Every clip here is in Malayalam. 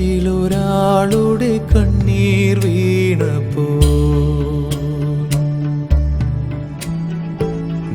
നെഞ്ചിലൊരാളുടെ കണ്ണീർ വീണപ്പോ.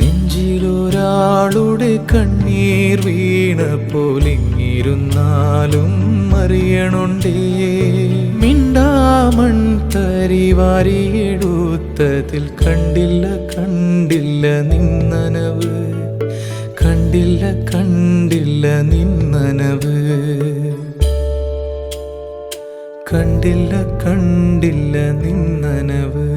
നെഞ്ചിലൊരാളുടെ കണ്ണീർ വീണപ്പോൾ ഇങ്ങിരുന്നാലും അറിയണുണ്ടേ മിണ്ടാമൺ തരിവാരിയെടുത്തതിൽ കണ്ടില്ല കണ്ടില്ല നിന്നനവ്. കണ്ടില്ല കണ്ടില്ല നിന്നനവ്. കണ്ടില്ല കണ്ടില്ല നിന്നനവ്.